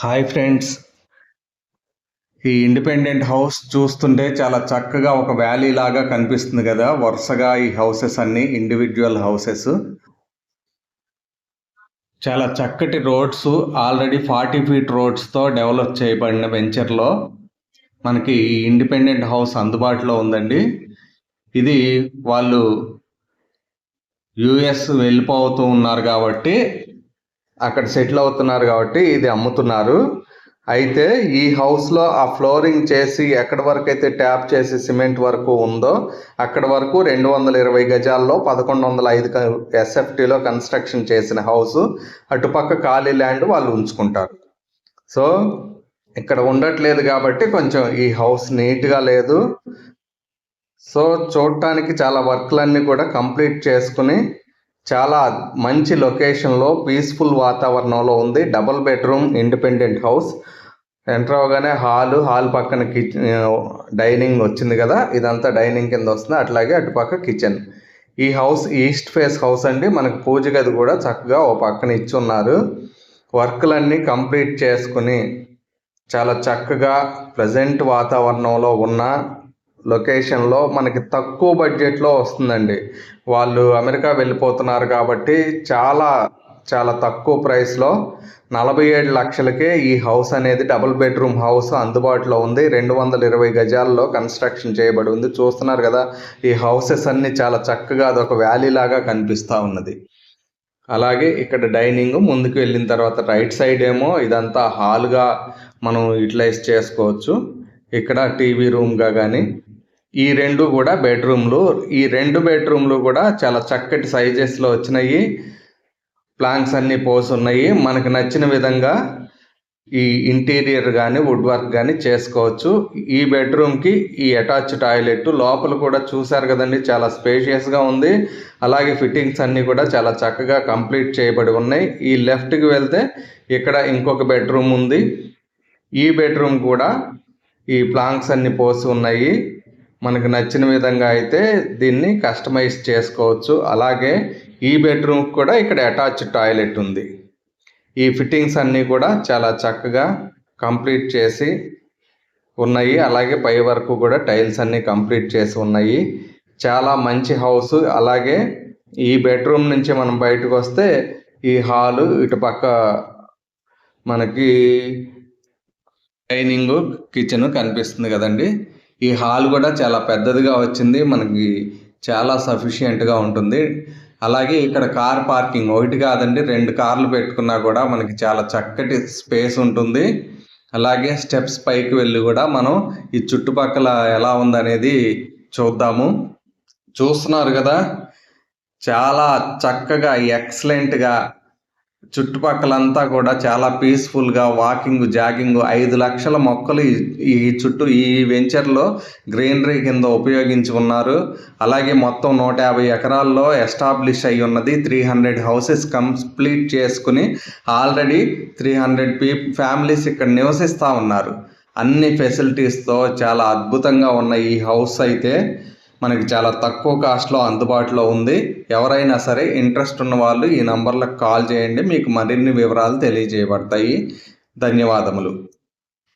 Hi friends. ఈ independent house చూస్తుంటే చాలా చక్కగా ఒక వ్యాలీ లాగా కనిపిస్తుంది కదా. వరుసగా ఈ హౌసెస్ అన్ని ఇండివిజువల్ హౌసెస్. చాలా చక్కటి రోడ్స్ ఆల్రెడీ ఫార్టీ ఫీట్ రోడ్స్తో డెవలప్ చేయబడిన వెంచర్లో మనకి ఈ ఇండిపెండెంట్ హౌస్ అందుబాటులో ఉందండి. ఇది వాళ్ళు యుఎస్ వెళ్ళిపోతూ ఉన్నారు కాబట్టి అక్కడ సెటిల్ అవుతున్నారు కాబట్టి ఇది అమ్ముతున్నారు. అయితే ఈ హౌస్లో ఆ ఫ్లోరింగ్ చేసి ఎక్కడి వరకు అయితే ట్యాప్ చేసి సిమెంట్ వరకు ఉందో అక్కడ వరకు రెండు వందల ఇరవై గజాల్లో పదకొండు వందల ఐదు ఎస్ఎఫ్టీలో కన్స్ట్రక్షన్ చేసిన హౌస్ అటుపక్క ఖాళీ ల్యాండ్ వాళ్ళు ఉంచుకుంటారు. సో ఇక్కడ ఉండట్లేదు కాబట్టి కొంచెం ఈ హౌస్ నీట్గా లేదు. సో చూడటానికి చాలా వర్క్లన్నీ కూడా కంప్లీట్ చేసుకుని చాలా మంచి లొకేషన్లో పీస్ఫుల్ వాతావరణంలో ఉంది. Double bedroom independent house enter అవగానే హాల్ హాల్ పక్కన కిచెన్ డైనింగ్ వచ్చింది కదా. ఇదంతా డైనింగ్ కింద వస్తుంది. అట్లాగే అటుపక్క కిచెన్ ఈ హౌస్ ఈస్ట్ ఫేస్ హౌస్ అండి. మనకు పూజ గది కూడా చక్కగా ఓ పక్కన ఇచ్చి ఉన్నారు వర్క్లన్నీ కంప్లీట్ చేసుకుని చాలా చక్కగా ప్రజెంట్ వాతావరణంలో ఉన్న లొకేషన్లో మనకి తక్కువ బడ్జెట్లో వస్తుందండి. వాళ్ళు అమెరికా వెళ్ళిపోతున్నారు కాబట్టి చాలా చాలా తక్కువ ప్రైస్లో నలభై ఏడు లక్షలకే ఈ హౌస్ అనేది డబుల్ బెడ్రూమ్ హౌస్ అందుబాటులో ఉంది. రెండు వందల ఇరవై గజాల్లో కన్స్ట్రక్షన్ చేయబడి ఉంది. చూస్తున్నారు కదా ఈ హౌసెస్ అన్నీ చాలా చక్కగా అదొక వ్యాలీ లాగా కనిపిస్తూ ఉన్నది. అలాగే ఇక్కడ డైనింగ్ ముందుకు వెళ్ళిన తర్వాత రైట్ సైడ్ ఏమో ఇదంతా హాల్గా మనం యూటిలైజ్ చేసుకోవచ్చు. ఇక్కడ టీవీ రూమ్గా కానీ ఈ రెండు కూడా బెడ్రూమ్లు ఈ రెండు బెడ్రూమ్లు కూడా చాలా చక్కటి సైజెస్లో వచ్చినాయి. ప్లాంక్స్ అన్నీ పోసి ఉన్నాయి. మనకు నచ్చిన విధంగా ఈ ఇంటీరియర్ కానీ వుడ్ వర్క్ కానీ చేసుకోవచ్చు. ఈ బెడ్రూమ్కి ఈ అటాచ్ టాయిలెట్ లోపల కూడా చూసారు కదండి చాలా స్పేషియస్గా ఉంది. అలాగే ఫిట్టింగ్స్ అన్నీ కూడా చాలా చక్కగా కంప్లీట్ చేయబడి ఉన్నాయి. ఈ లెఫ్ట్కి వెళ్తే ఇక్కడ ఇంకొక బెడ్రూమ్ ఉంది. ఈ బెడ్రూమ్ కూడా ఈ ప్లాంక్స్ అన్నీ పోసి ఉన్నాయి. మనకు నచ్చిన విధంగా అయితే దీన్ని కస్టమైజ్ చేసుకోవచ్చు. అలాగే ఈ బెడ్రూమ్ కూడా ఇక్కడ అటాచ్ టాయిలెట్ ఉంది. ఈ ఫిట్టింగ్స్ అన్నీ కూడా చాలా చక్కగా కంప్లీట్ చేసి ఉన్నాయి. అలాగే పై వరకు కూడా టైల్స్ అన్నీ కంప్లీట్ చేసి ఉన్నాయి. చాలా మంచి హౌస్. అలాగే ఈ బెడ్రూమ్ నుంచి మనం బయటకు వస్తే ఈ హాలు ఇటుపక్క మనకి డైనింగ్ కిచెన్ కనిపిస్తుంది కదండి. ఈ హాల్ కూడా చాలా పెద్దదిగా వచ్చింది. మనకి చాలా సఫిషియెంట్గా ఉంటుంది. అలాగే ఇక్కడ కార్ పార్కింగ్ ఒకటి కాదండి రెండు కార్లు పెట్టుకున్నా కూడా మనకి చాలా చక్కటి స్పేస్ ఉంటుంది. అలాగే స్టెప్స్ పైకి వెళ్ళి కూడా మనం ఈ చుట్టుపక్కల ఎలా ఉందనేది చూద్దాము. చూస్తున్నారు కదా చాలా చక్కగా ఎక్సలెంట్గా చుట్టుపక్కలంతా కూడా చాలా పీస్ఫుల్గా వాకింగ్ జాగింగ్ ఐదు లక్షల మొక్కలు ఈ చుట్టూ ఈ వెంచర్లో గ్రీనరీ కింద ఉపయోగించి ఉన్నారు అలాగే మొత్తం నూట యాభై ఎకరాల్లో ఎస్టాబ్లిష్ అయి ఉన్నది. త్రీ హండ్రెడ్ హౌసెస్ కంప్లీట్ చేసుకుని ఆల్రెడీ త్రీ హండ్రెడ్ పీ ఫ్యామిలీస్ ఇక్కడ నివసిస్తూ ఉన్నారు. అన్ని ఫెసిలిటీస్తో చాలా అద్భుతంగా ఉన్న ఈ హౌస్ అయితే మనకి చాలా తక్కువ కాస్ట్లో అందుబాటులో ఉంది. ఎవరైనా సరే ఇంట్రెస్ట్ ఉన్న వాళ్ళు ఈ నంబర్లకు కాల్ చేయండి. మీకు మరిన్ని వివరాలు తెలియజేయబడతాయి. ధన్యవాదములు.